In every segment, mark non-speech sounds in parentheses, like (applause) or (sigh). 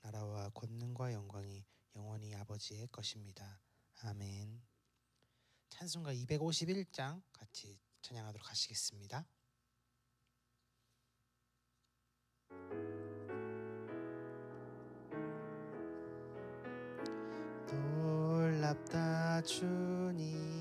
나라와 권능과 영광이 영원히 아버지의 것입니다. 아멘. 찬송가 251장 같이 찬양하도록 하시겠습니다. 놀랍다 주님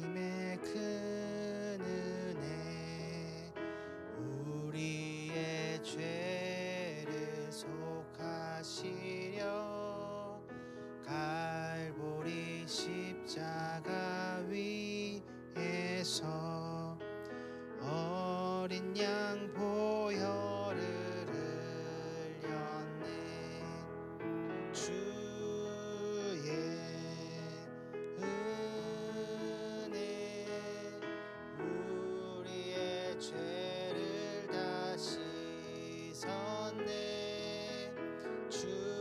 씻었네 주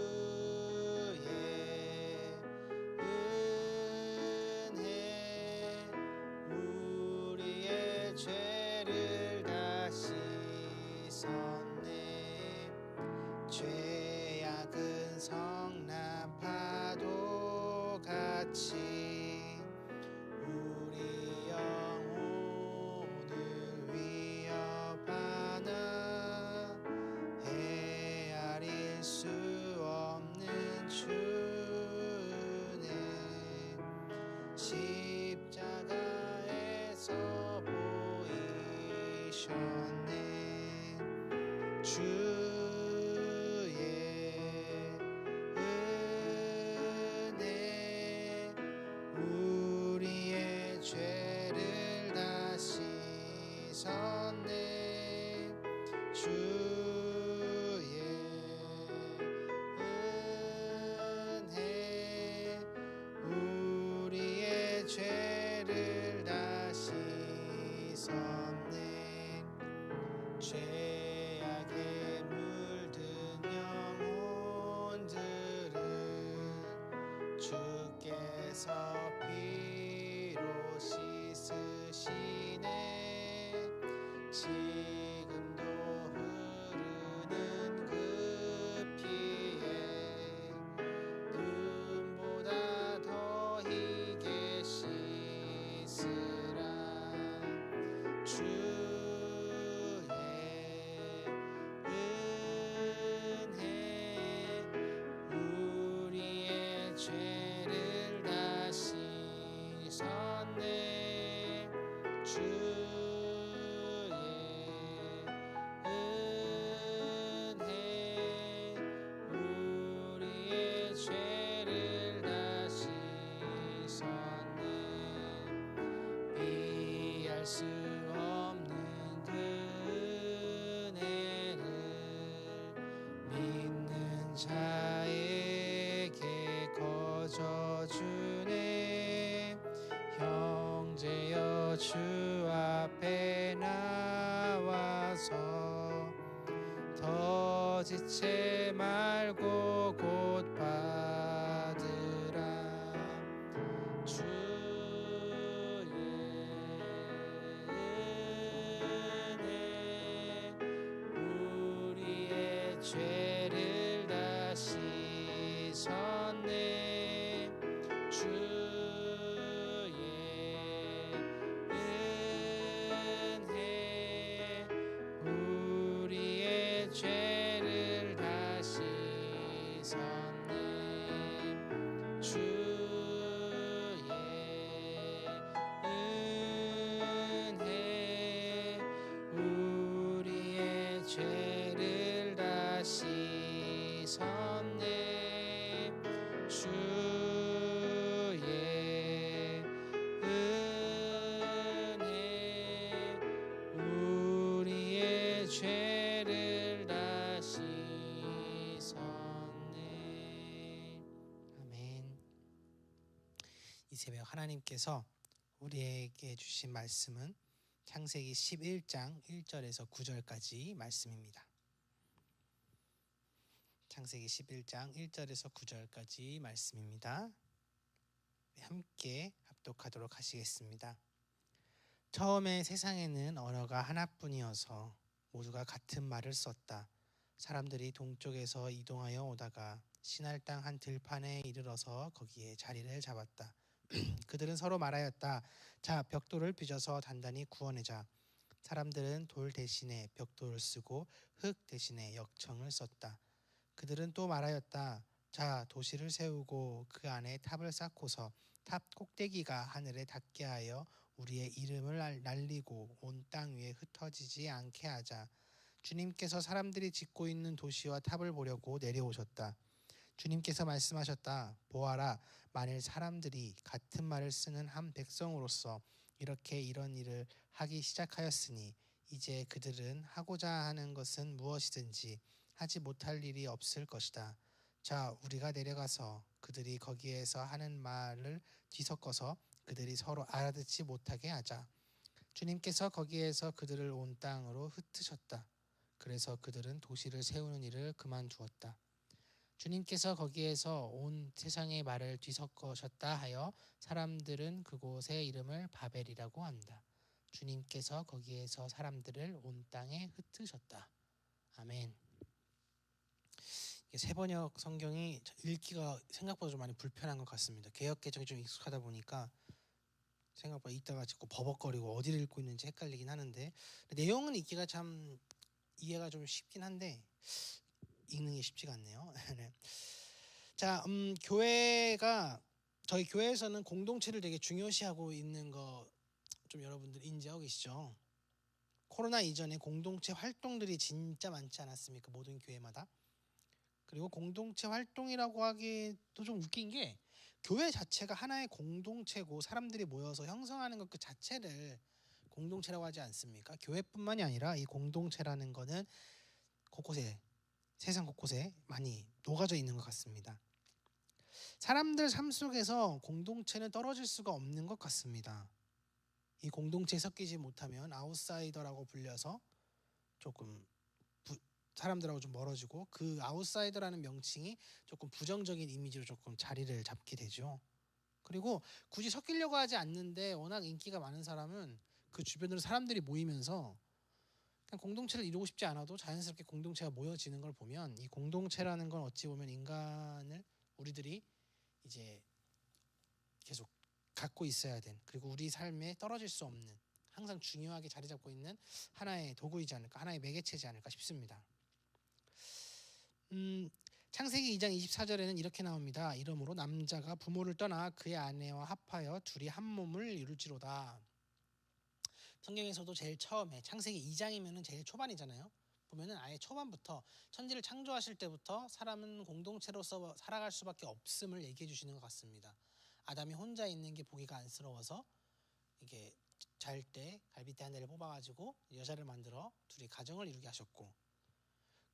나와서. 더 지체 말고 곧 하나님께서 우리에게 주신 말씀은 창세기 11장 1절에서 9절까지 말씀입니다. 창세기 11장 1절에서 9절까지 말씀입니다. 함께 합독하도록 하시겠습니다. 처음에 세상에는 언어가 하나뿐이어서 모두가 같은 말을 썼다. 사람들이 동쪽에서 이동하여 오다가 신할 땅 한 들판에 이르러서 거기에 자리를 잡았다. (clears throat) 그들은 서로 말하였다. 자, 벽돌을 빚어서 단단히 구워내자. 사람들은 돌 대신에 벽돌을 쓰고 흙 대신에 역청을 썼다. 그들은 또 말하였다. 자, 도시를 세우고 그 안에 탑을 쌓고서 탑 꼭대기가 하늘에 닿게 하여 우리의 이름을 날리고 온 땅 위에 흩어지지 않게 하자. 주님께서 사람들이 짓고 있는 도시와 탑을 보려고 내려오셨다. 주님께서 말씀하셨다. 보아라, 만일 사람들이 같은 말을 쓰는 한 백성으로서 이렇게 이런 일을 하기 시작하였으니 이제 그들은 하고자 하는 것은 무엇이든지 하지 못할 일이 없을 것이다. 자, 우리가 내려가서 그들이 거기에서 하는 말을 뒤섞어서 그들이 서로 알아듣지 못하게 하자. 주님께서 거기에서 그들을 온 땅으로 흩으셨다. 그래서 그들은 도시를 세우는 일을 그만두었다. 주님께서 거기에서 온 세상의 말을 뒤섞으셨다 하여 사람들은 그곳의 이름을 바벨이라고 한다. 주님께서 거기에서 사람들을 온 땅에 흩으셨다. 아멘. 세번역 성경이 읽기가 생각보다 좀 많이 불편한 것 같습니다. 개혁 개정이 좀 익숙하다 보니까 생각보다 읽다가 자꾸 버벅거리고 어디를 읽고 있는지 헷갈리긴 하는데 내용은 읽기가 참 이해가 좀 쉽긴 한데 읽는 게 쉽지가 않네요. (laughs) 네. 자, 음, 교회가 저희 교회에서는 공동체를 되게 중요시하고 있는 거 좀 여러분들 인지하고 계시죠? 코로나 이전에 공동체 활동들이 진짜 많지 않았습니까? 모든 교회마다. 그리고 공동체 활동이라고 하기도 좀 웃긴 게 교회 자체가 하나의 공동체고 사람들이 모여서 형성하는 것 그 자체를 공동체라고 하지 않습니까? 교회뿐만이 아니라 이 공동체라는 거는 곳곳에 세상 곳곳에 많이 녹아져 있는 것 같습니다. 사람들 삶 속에서 공동체는 떨어질 수가 없는 것 같습니다. 이 공동체에 섞이지 못하면 아웃사이더라고 불려서 조금 부, 사람들하고 좀 멀어지고 그 아웃사이더라는 명칭이 조금 부정적인 이미지로 조금 자리를 잡게 되죠. 그리고 굳이 섞이려고 하지 않는데 워낙 인기가 많은 사람은 그 주변으로 사람들이 모이면서 그냥 공동체를 이루고 싶지 않아도 자연스럽게 공동체가 모여지는 걸 보면 이 공동체라는 건 어찌 보면 인간을 우리들이 이제 계속 갖고 있어야 된 그리고 우리 삶에 떨어질 수 없는 항상 중요하게 자리 잡고 있는 하나의 도구이지 않을까 하나의 매개체지 않을까 싶습니다. 음, 창세기 2장 24절에는 이렇게 나옵니다. 이러므로 남자가 부모를 떠나 그의 아내와 합하여 둘이 한 몸을 이룰지로다. 성경에서도 제일 처음에 창세기 2장이면은 제일 초반이잖아요. 보면은 아예 초반부터 천지를 창조하실 때부터 사람은 공동체로서 살아갈 수밖에 없음을 얘기해 주시는 것 같습니다. 아담이 혼자 있는 게 보기가 안쓰러워서 이게 잘 때 갈비뼈 한 대를 뽑아가지고 여자를 만들어 둘이 가정을 이루게 하셨고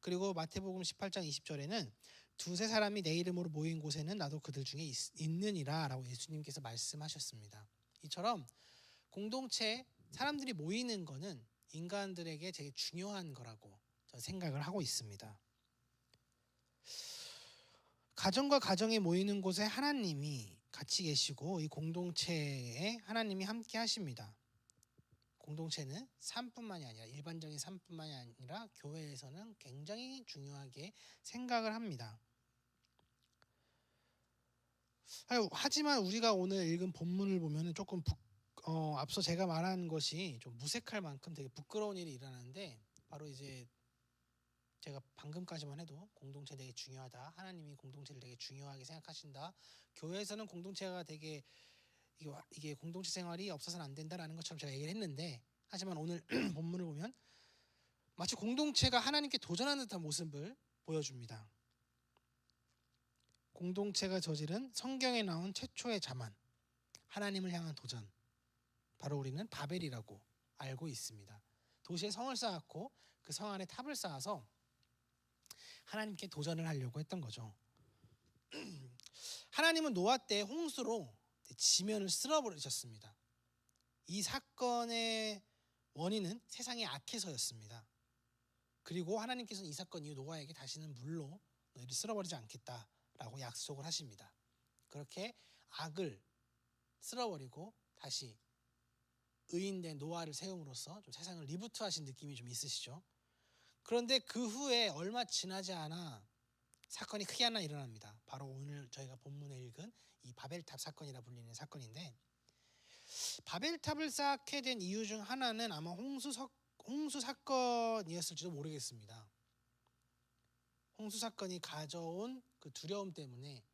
그리고 마태복음 18장 20절에는 두세 사람이 내 이름으로 모인 곳에는 나도 그들 중에 있, 있느니라 라고 예수님께서 말씀하셨습니다. 이처럼 공동체 사람들이 모이는 거는 인간들에게 되게 중요한 거라고 저는 생각을 하고 있습니다. 가정과 가정이 모이는 곳에 하나님이 같이 계시고 이 공동체에 하나님이 함께 하십니다. 공동체는 삶뿐만이 아니라 일반적인 삶뿐만이 아니라 교회에서는 굉장히 중요하게 생각을 합니다. 하지만 우리가 오늘 읽은 본문을 보면 조금 부, 어, 앞서 제가 말한 것이 좀 무색할 만큼 되게 부끄러운 일이 일어나는데 바로 이제 제가 방금까지만 해도 공동체 되게 중요하다. 하나님이 공동체를 되게 중요하게 생각하신다. 교회에서는 공동체가 되게 이게 공동체 생활이 없어서는 안 된다라는 것처럼 제가 얘기를 했는데 하지만 오늘 (clears throat) 본문을 보면 마치 공동체가 하나님께 도전하는 듯한 모습을 보여줍니다. 공동체가 저지른 성경에 나온 최초의 자만 하나님을 향한 도전 바로 우리는 바벨이라고 알고 있습니다. 도시에 성을 쌓았고 그 성 안에 탑을 쌓아서 하나님께 도전을 하려고 했던 거죠. (clears throat) 하나님은 노아 때 홍수로 지면을 쓸어버리셨습니다. 이 사건의 원인은 세상의 악해서였습니다. 그리고 하나님께서는 이 사건 이후 노아에게 다시는 물로 너희를 쓸어버리지 않겠다라고 약속을 하십니다. 그렇게 악을 쓸어버리고 다시 의인된 노아를 세움으로써 좀 세상을 리부트하신 느낌이 좀 있으시죠. 그런데 그 후에 얼마 지나지 않아 사건이 크게 하나 일어납니다. 바로 오늘 저희가 본문에 읽은 이 바벨탑 사건이라 불리는 사건인데 바벨탑을 쌓게 된 이유 중 하나는 아마 홍수 석, 홍수 사건이었을지도 모르겠습니다. 홍수 사건이 가져온 그 두려움 때문에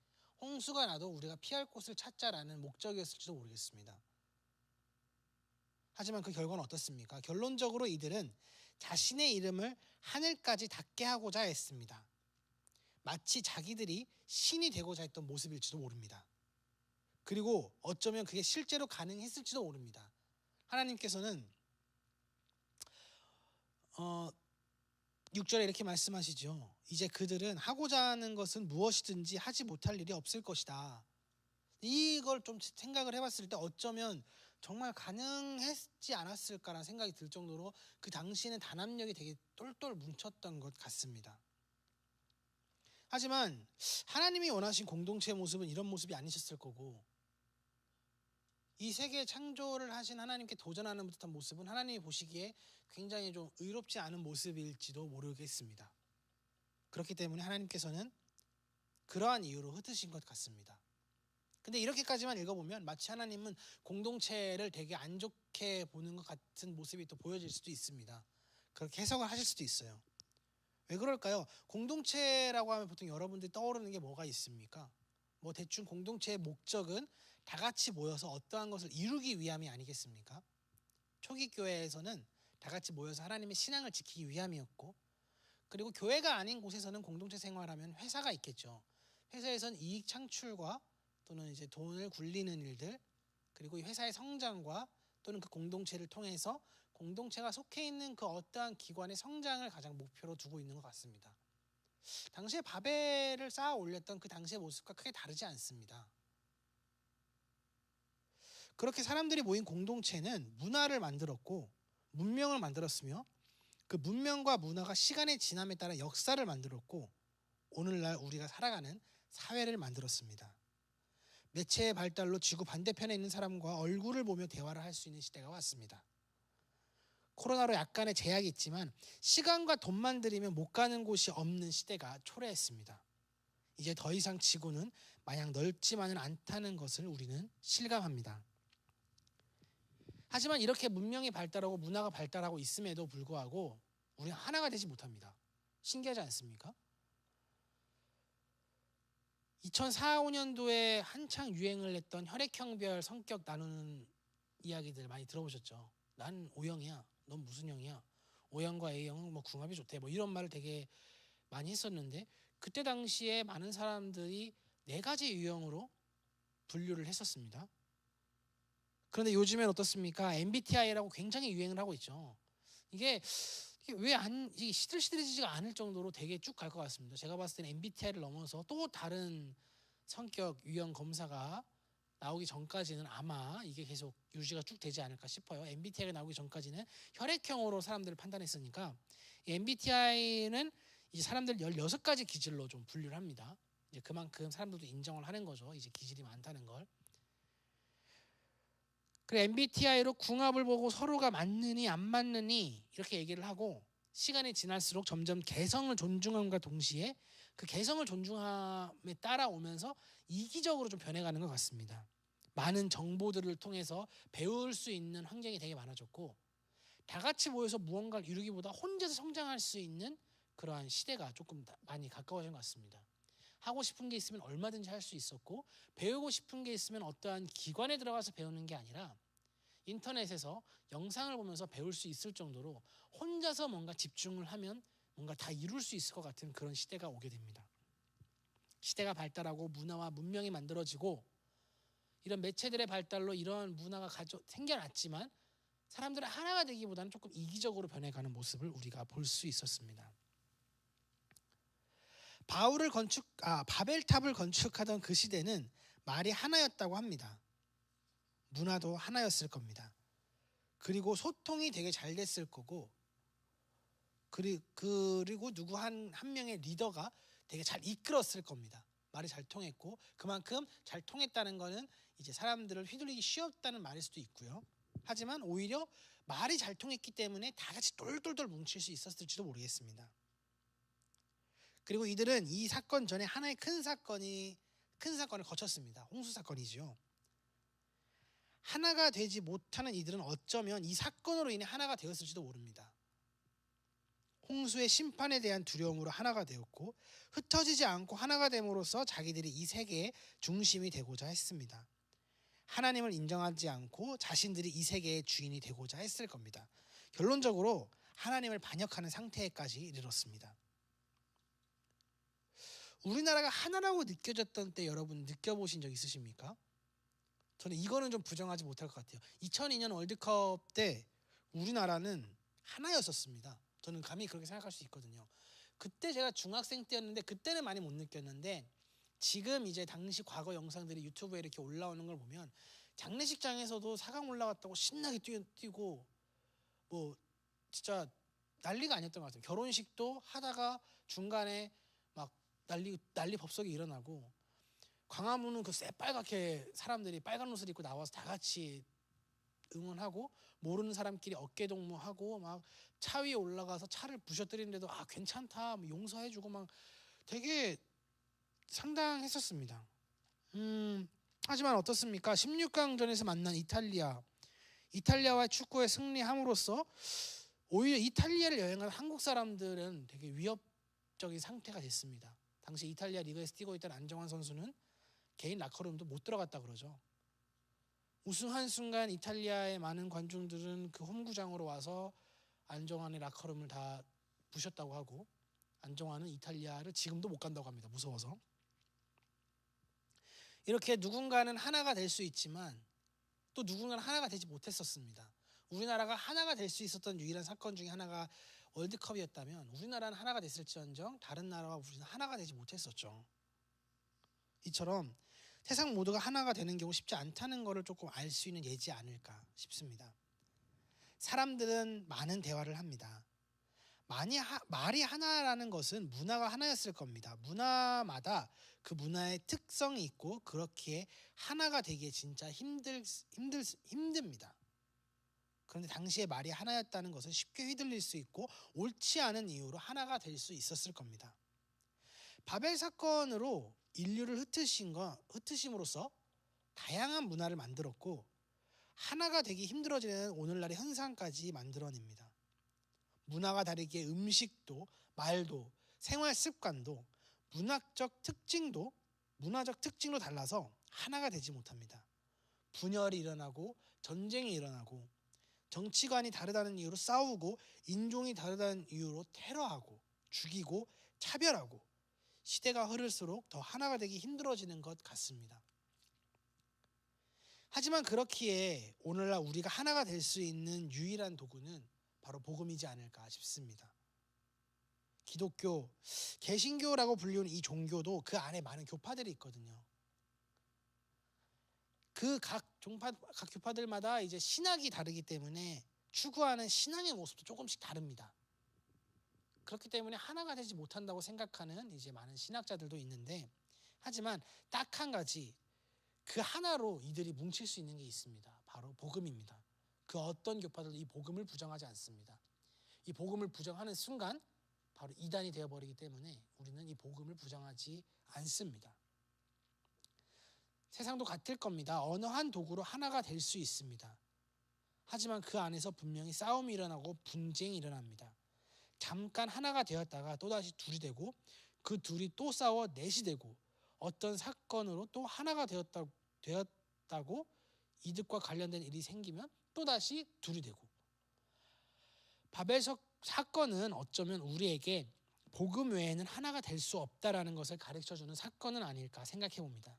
홍수가 나도 우리가 피할 곳을 찾자라는 목적이었을지도 모르겠습니다. 하지만 그 결과는 어떻습니까? 결론적으로 이들은 자신의 이름을 하늘까지 닿게 하고자 했습니다. 마치 자기들이 신이 되고자 했던 모습일지도 모릅니다. 그리고 어쩌면 그게 실제로 가능했을지도 모릅니다. 하나님께서는 어 6절에 이렇게 말씀하시죠. 이제 그들은 하고자 하는 것은 무엇이든지 하지 못할 일이 없을 것이다. 이걸 좀 생각을 해봤을 때 어쩌면 정말 가능했지 않았을까라는 생각이 들 정도로 그 당시에는 단합력이 되게 똘똘 뭉쳤던 것 같습니다. 하지만 하나님이 원하신 공동체의 모습은 이런 모습이 아니셨을 거고 이 세계 창조를 하신 하나님께 도전하는 듯한 모습은 하나님이 보시기에 굉장히 좀 의롭지 않은 모습일지도 모르겠습니다. 그렇기 때문에 하나님께서는 그러한 이유로 흩으신 것 같습니다. 근데 이렇게까지만 읽어보면 마치 하나님은 공동체를 되게 안 좋게 보는 것 같은 모습이 또 보여질 수도 있습니다. 그렇게 해석을 하실 수도 있어요. 왜 그럴까요? 공동체라고 하면 보통 여러분들이 떠오르는 게 뭐가 있습니까? 뭐 대충 공동체의 목적은 다 같이 모여서 어떠한 것을 이루기 위함이 아니겠습니까? 초기 교회에서는 다 같이 모여서 하나님의 신앙을 지키기 위함이었고 그리고 교회가 아닌 곳에서는 공동체 생활하면 회사가 있겠죠. 회사에선 이익 창출과 또는 이제 돈을 굴리는 일들 그리고 회사의 성장과 또는 그 공동체를 통해서 공동체가 속해 있는 그 어떠한 기관의 성장을 가장 목표로 두고 있는 것 같습니다. 당시에 바벨을 쌓아 올렸던 그 당시의 모습과 크게 다르지 않습니다. 그렇게 사람들이 모인 공동체는 문화를 만들었고 문명을 만들었으며 그 문명과 문화가 시간의 지남에 따라 역사를 만들었고 오늘날 우리가 살아가는 사회를 만들었습니다. 매체의 발달로 지구 반대편에 있는 사람과 얼굴을 보며 대화를 할 수 있는 시대가 왔습니다. 코로나로 약간의 제약이 있지만 시간과 돈만 들이면 못 가는 곳이 없는 시대가 초래했습니다. 이제 더 이상 지구는 마냥 넓지만은 않다는 것을 우리는 실감합니다. 하지만 이렇게 문명이 발달하고 문화가 발달하고 있음에도 불구하고 우리는 하나가 되지 못합니다. 신기하지 않습니까? 2004, 5년도에 한창 유행을 했던 혈액형별 성격 나누는 이야기들 많이 들어보셨죠? 난 O형이야. 넌 무슨 형이야? O형과 A형은 뭐 궁합이 좋대. 뭐 이런 말을 되게 많이 했었는데 그때 당시에 많은 사람들이 네 가지 유형으로 분류를 했었습니다. 그런데 요즘엔 어떻습니까? MBTI라고 굉장히 유행을 하고 있죠. 이게 왜안 시들시들해지지가 않을 정도로 되게 쭉 갈 것 같습니다. 제가 봤을 때는 MBTI를 넘어서 또 다른 성격 유형 검사가 나오기 전까지는 아마 이게 계속 유지가 쭉 되지 않을까 싶어요. MBTI가 나오기 전까지는 혈액형으로 사람들을 판단했으니까 MBTI는 이제 사람들 16가지 기질로 좀 분류를 합니다. 이제 그만큼 사람들도 인정을 하는 거죠. 이제 기질이 많다는 걸. 그래 MBTI로 궁합을 보고 서로가 맞느니 안 맞느니 이렇게 얘기를 하고 시간이 지날수록 점점 개성을 존중함과 동시에 그 개성을 존중함에 따라오면서 이기적으로 좀 변해가는 것 같습니다. 많은 정보들을 통해서 배울 수 있는 환경이 되게 많아졌고 다 같이 모여서 무언가를 이루기보다 혼자서 성장할 수 있는 그러한 시대가 조금 많이 가까워진 것 같습니다. 하고 싶은 게 있으면 얼마든지 할 수 있었고 배우고 싶은 게 있으면 어떠한 기관에 들어가서 배우는 게 아니라 인터넷에서 영상을 보면서 배울 수 있을 정도로 혼자서 뭔가 집중을 하면 뭔가 다 이룰 수 있을 것 같은 그런 시대가 오게 됩니다. 시대가 발달하고 문화와 문명이 만들어지고 이런 매체들의 발달로 이런 문화가 가져 생겨났지만 사람들은 하나가 되기보다는 조금 이기적으로 변해가는 모습을 우리가 볼 수 있었습니다. 바울을 건축 아 바벨탑을 건축하던 그 시대는 말이 하나였다고 합니다. 문화도 하나였을 겁니다. 그리고 소통이 되게 잘 됐을 거고 그리, 그리고 누구 한, 한 명의 리더가 되게 잘 이끌었을 겁니다. 말이 잘 통했고 그만큼 잘 통했다는 거는 이제 사람들을 휘둘리기 쉬웠다는 말일 수도 있고요. 하지만 오히려 말이 잘 통했기 때문에 다 같이 똘똘똘 뭉칠 수 있었을지도 모르겠습니다. 그리고 이들은 이 사건 전에 하나의 큰 사건이 큰 사건을 거쳤습니다. 홍수 사건이지요. 하나가 되지 못하는 이들은 어쩌면 이 사건으로 인해 하나가 되었을지도 모릅니다. 홍수의 심판에 대한 두려움으로 하나가 되었고 흩어지지 않고 하나가 됨으로써 자기들이 이 세계의 중심이 되고자 했습니다. 하나님을 인정하지 않고 자신들이 이 세계의 주인이 되고자 했을 겁니다. 결론적으로 하나님을 반역하는 상태까지 이르렀습니다. 우리나라가 하나라고 느껴졌던 때 여러분 느껴보신 적 있으십니까? 저는 이거는 좀 부정하지 못할 것 같아요. 2002년 월드컵 때 우리나라는 하나였었습니다. 저는 감히 그렇게 생각할 수 있거든요. 그때 제가 중학생 때였는데 그때는 많이 못 느꼈는데 지금 이제 당시 과거 영상들이 유튜브에 이렇게 올라오는 걸 보면 장례식장에서도 사강 올라갔다고 신나게 뛰, 뛰고 뭐 진짜 난리가 아니었던 것 같아요. 결혼식도 하다가 중간에 막 난리 난리 법석이 일어나고 광화문은 그 새빨갛게 사람들이 빨간 옷을 입고 나와서 다 같이 응원하고 모르는 사람끼리 어깨 동무하고 막 차 위에 올라가서 차를 부셔뜨리는데도 아 괜찮다 뭐 용서해주고 막 되게 상당했었습니다. 음 하지만 어떻습니까? 16강전에서 만난 이탈리아 이탈리아와 축구에 승리함으로써 오히려 이탈리아를 여행한 한국 사람들은 되게 위협적인 상태가 됐습니다. 당시 이탈리아 리그에서 뛰고 있던 안정환 선수는 개인 라커룸도 못 들어갔다 그러죠. 우승한 순간 이탈리아의 많은 관중들은 그 홈구장으로 와서 안정환의 라커룸을 다 부셨다고 하고 안정환은 이탈리아를 지금도 못 간다고 합니다. 무서워서. 이렇게 누군가는 하나가 될 수 있지만 또 누군가는 하나가 되지 못했었습니다. 우리나라가 하나가 될 수 있었던 유일한 사건 중에 하나가 월드컵이었다면 우리나라는 하나가 됐을지언정 다른 나라와 우리는 하나가 되지 못했었죠. 이처럼 세상 모두가 하나가 되는 경우 쉽지 않다는 것을 조금 알 수 있는 예지 않을까 싶습니다. 사람들은 많은 대화를 합니다. 많이 하, 말이 하나라는 것은 문화가 하나였을 겁니다. 문화마다 그 문화의 특성이 있고 그렇기에 하나가 되기에 진짜 힘들 힘들 힘듭니다. 그런데 당시에 말이 하나였다는 것은 쉽게 휘둘릴 수 있고 옳지 않은 이유로 하나가 될 수 있었을 겁니다. 바벨 사건으로 인류를 흩으신 거 흩으심으로써 다양한 문화를 만들었고 하나가 되기 힘들어지는 오늘날의 현상까지 만들어냅니다. 문화가 다르기에 음식도 말도 생활 습관도 문학적 특징도 문화적 특징도 달라서 하나가 되지 못합니다. 분열이 일어나고 전쟁이 일어나고 정치관이 다르다는 이유로 싸우고 인종이 다르다는 이유로 테러하고 죽이고 차별하고 시대가 흐를수록 더 하나가 되기 힘들어지는 것 같습니다. 하지만 그렇기에 오늘날 우리가 하나가 될 수 있는 유일한 도구는 바로 복음이지 않을까 싶습니다. 기독교, 개신교라고 불리는 이 종교도 그 안에 많은 교파들이 있거든요. 그 각 종파, 각 교파들마다 이제 신학이 다르기 때문에 추구하는 신앙의 모습도 조금씩 다릅니다. 그렇기 때문에 하나가 되지 못한다고 생각하는 이제 많은 신학자들도 있는데 하지만 딱 한 가지 그 하나로 이들이 뭉칠 수 있는 게 있습니다. 바로 복음입니다. 그 어떤 교파들도 이 복음을 부정하지 않습니다. 이 복음을 부정하는 순간 바로 이단이 되어버리기 때문에 우리는 이 복음을 부정하지 않습니다. 세상도 같을 겁니다. 어느 한 도구로 하나가 될 수 있습니다. 하지만 그 안에서 분명히 싸움이 일어나고 분쟁이 일어납니다. 잠깐 하나가 되었다가 또다시 둘이 되고 그 둘이 또 싸워 넷이 되고 어떤 사건으로 또 하나가 되었다, 되었다고 이득과 관련된 일이 생기면 또다시 둘이 되고 바벨 사건은 어쩌면 우리에게 복음 외에는 하나가 될 수 없다라는 것을 가르쳐 주는 사건은 아닐까 생각해 봅니다.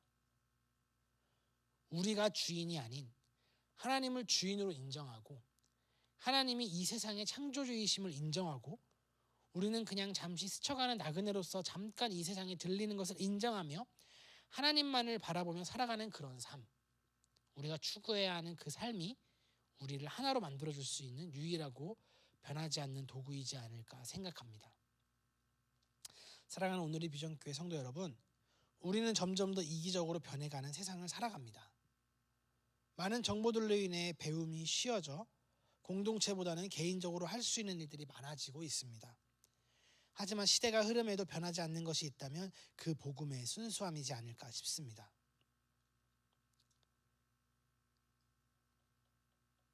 우리가 주인이 아닌 하나님을 주인으로 인정하고 하나님이 이 세상의 창조주이심을 인정하고 우리는 그냥 잠시 스쳐가는 나그네로서 잠깐 이 세상에 들리는 것을 인정하며 하나님만을 바라보며 살아가는 그런 삶. 우리가 추구해야 하는 그 삶이 우리를 하나로 만들어 줄 수 있는 유일하고 변하지 않는 도구이지 않을까 생각합니다. 사랑하는 오늘의 비전교회 성도 여러분, 우리는 점점 더 이기적으로 변해가는 세상을 살아갑니다. 많은 정보들로 인해 배움이 쉬워져 공동체보다는 개인적으로 할 수 있는 일들이 많아지고 있습니다. 하지만 시대가 흐름에도 변하지 않는 것이 있다면 그 복음의 순수함이지 않을까 싶습니다.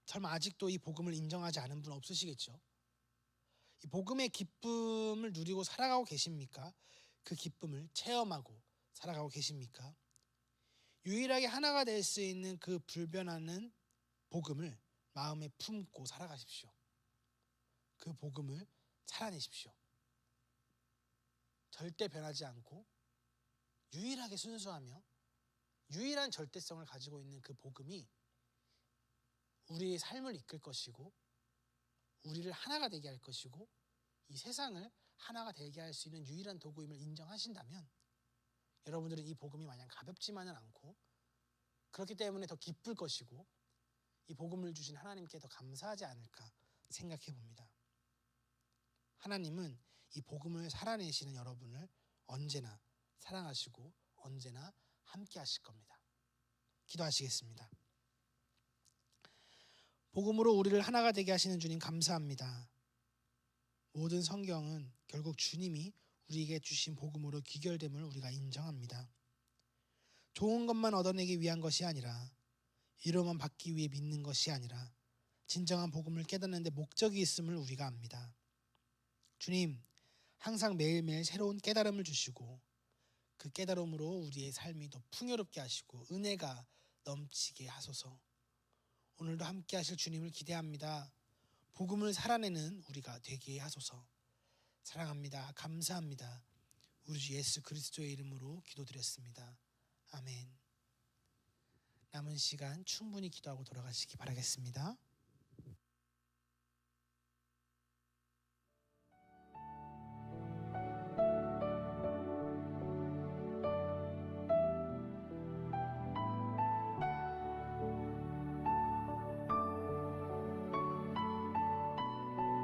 설마 아직도 이 복음을 인정하지 않은 분 없으시겠죠? 이 복음의 기쁨을 누리고 살아가고 계십니까? 그 기쁨을 체험하고 살아가고 계십니까? 유일하게 하나가 될 수 있는 그 불변하는 복음을 마음에 품고 살아가십시오. 그 복음을 살아내십시오. 절대 변하지 않고 유일하게 순수하며 유일한 절대성을 가지고 있는 그 복음이 우리의 삶을 이끌 것이고 우리를 하나가 되게 할 것이고 이 세상을 하나가 되게 할 수 있는 유일한 도구임을 인정하신다면 여러분들은 이 복음이 마냥 가볍지만은 않고 그렇기 때문에 더 기쁠 것이고 이 복음을 주신 하나님께 더 감사하지 않을까 생각해 봅니다. 하나님은 이 복음을 살아내시는 여러분을 언제나 사랑하시고 언제나 함께 하실 겁니다. 기도하시겠습니다. 복음으로 우리를 하나가 되게 하시는 주님 감사합니다. 모든 성경은 결국 주님이 우리에게 주신 복음으로 귀결됨을 우리가 인정합니다. 좋은 것만 얻어내기 위한 것이 아니라 위로만 받기 위해 믿는 것이 아니라 진정한 복음을 깨닫는데 목적이 있음을 우리가 압니다. 주님, 항상 매일매일 새로운 깨달음을 주시고 그 깨달음으로 우리의 삶이 더 풍요롭게 하시고 은혜가 넘치게 하소서. 오늘도 함께 하실 주님을 기대합니다. 복음을 살아내는 우리가 되게 하소서. 사랑합니다. 감사합니다. 우리 주 예수 그리스도의 이름으로 기도드렸습니다. 아멘. 남은 시간 충분히 기도하고 돌아가시기 바라겠습니다.